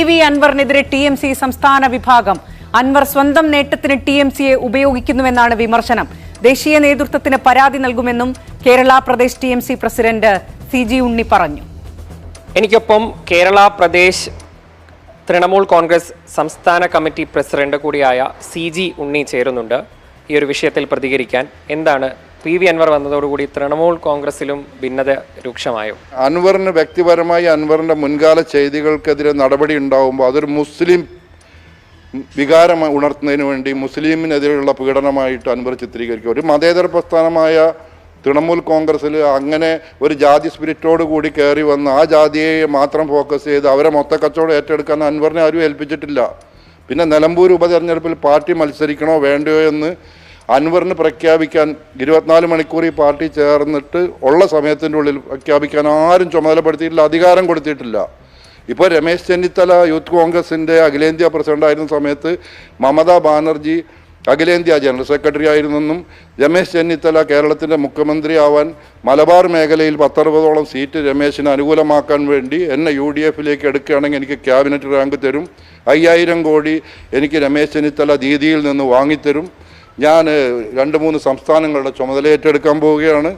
T V അൻവറിനെതിരെ T M C സംസ്ഥാന വിഭാഗം. അൻവർ സ്വന്തം നേട്ടത്തിന് ടി എം സിയെ ഉപയോഗിക്കുന്നുവെന്നാണ് വിമർശനം. ദേശീയ നേതൃത്വത്തിന് പരാതി നൽകുമെന്നും Kerala Pradesh T M C president C G Unni പറഞ്ഞു. എനിക്കൊപ്പം കേരള പ്രദേശ് തൃണമൂൽ കോൺഗ്രസ് സംസ്ഥാന കമ്മിറ്റി പ്രസിഡന്റ് കൂടിയായ സി ജി ഉണ്ണി ചേരുന്നുണ്ട്. ഈ ഒരു വിഷയത്തിൽ പ്രതികരിക്കാൻ എന്താണ് പി വി അൻവർ വന്നതോടുകൂടി തൃണമൂൽ കോൺഗ്രസിലും ഭിന്നത രൂക്ഷമായോ? അൻവറിന് വ്യക്തിപരമായി അൻവറിന്റെ മുൻകാല ചെയ്തികൾക്കെതിരെ നടപടി ഉണ്ടാവുമ്പോൾ അതൊരു മുസ്ലിം വികാരം ഉണർത്തുന്നതിന് വേണ്ടി മുസ്ലിമിനെതിരെയുള്ള പീഡനമായിട്ട് അൻവർ ചിത്രീകരിക്കും. ഒരു മതേതര പ്രസ്ഥാനമായ തൃണമൂൽ കോൺഗ്രസ്സിൽ അങ്ങനെ ഒരു ജാതി സ്പിരിറ്റോട് കൂടി കയറി വന്ന് ആ ജാതിയെ മാത്രം ഫോക്കസ് ചെയ്ത് അവരെ മൊത്ത കച്ചവടം ഏറ്റെടുക്കാൻ അൻവറിനെ ആരും ഏൽപ്പിച്ചിട്ടില്ല. പിന്നെ നിലമ്പൂർ ഉപതെരഞ്ഞെടുപ്പിൽ പാർട്ടി മത്സരിക്കണോ വേണ്ടയോ എന്ന് അൻവറിന് പ്രഖ്യാപിക്കാൻ ഇരുപത്തിനാല് മണിക്കൂർ ഈ പാർട്ടി ചേർന്നിട്ട് ഉള്ള സമയത്തിന്റെ ഉള്ളിൽ പ്രഖ്യാപിക്കാൻ ആരും ചുമതലപ്പെടുത്തിയിട്ടില്ല അധികാരം കൊടുത്തിട്ടില്ല. ഇപ്പോൾ രമേശ് ചെന്നിത്തല യൂത്ത് കോൺഗ്രസിന്റെ അഖിലേന്ത്യാ പ്രസിഡന്റ് ആയിരുന്ന സമയത്ത് മമതാ ബാനർജി അഖിലേന്ത്യാ ജനറൽ സെക്രട്ടറി ആയിരുന്നെന്നും രമേശ് ചെന്നിത്തല കേരളത്തിന്റെ മുഖ്യമന്ത്രി ആവാൻ മലബാർ മേഖലയിൽ പത്തറുപതോളം സീറ്റ് രമേശിന് അനുകൂലമാക്കാൻ വേണ്ടി എന്നെ യു ഡി എഫിലേക്ക് എടുക്കുകയാണെങ്കിൽ എനിക്ക് ക്യാബിനറ്റ് റാങ്ക് തരും. അയ്യായിരം കോടി എനിക്ക് രമേശ് ചെന്നിത്തല ദീദിയിൽ നിന്ന് വാങ്ങിത്തരും. ഞാൻ രണ്ട് മൂന്ന് സംസ്ഥാനങ്ങളുടെ ചുമതല ഏറ്റെടുക്കാൻ പോവുകയാണ്.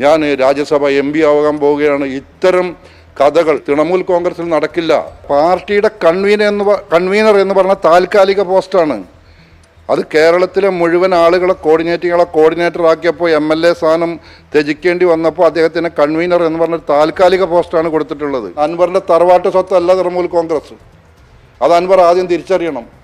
ഞാൻ രാജ്യസഭ എം പി ആവാൻ പോവുകയാണ്. ഇത്തരം കഥകൾ തൃണമൂൽ കോൺഗ്രസിൽ നടക്കില്ല. പാർട്ടിയുടെ കൺവീനർ എന്ന് കൺവീനർ എന്ന് പറഞ്ഞ താൽക്കാലിക പോസ്റ്റാണ്. അത് കേരളത്തിലെ മുഴുവൻ ആളുകളെ കോർഡിനേറ്റുകളെ കോർഡിനേറ്റർ ആക്കിയപ്പോൾ എം എൽ എ സ്ഥാനം ത്യജിക്കേണ്ടി വന്നപ്പോൾ അദ്ദേഹത്തിന് കൺവീനർ എന്ന് പറഞ്ഞ താൽക്കാലിക പോസ്റ്റാണ് കൊടുത്തിട്ടുള്ളത്. അൻവറിന്റെ തറവാട്ട് സ്വത്തല്ല തൃണമൂൽ കോൺഗ്രസ്. അത് അൻവർ ആദ്യം തിരിച്ചറിയണം.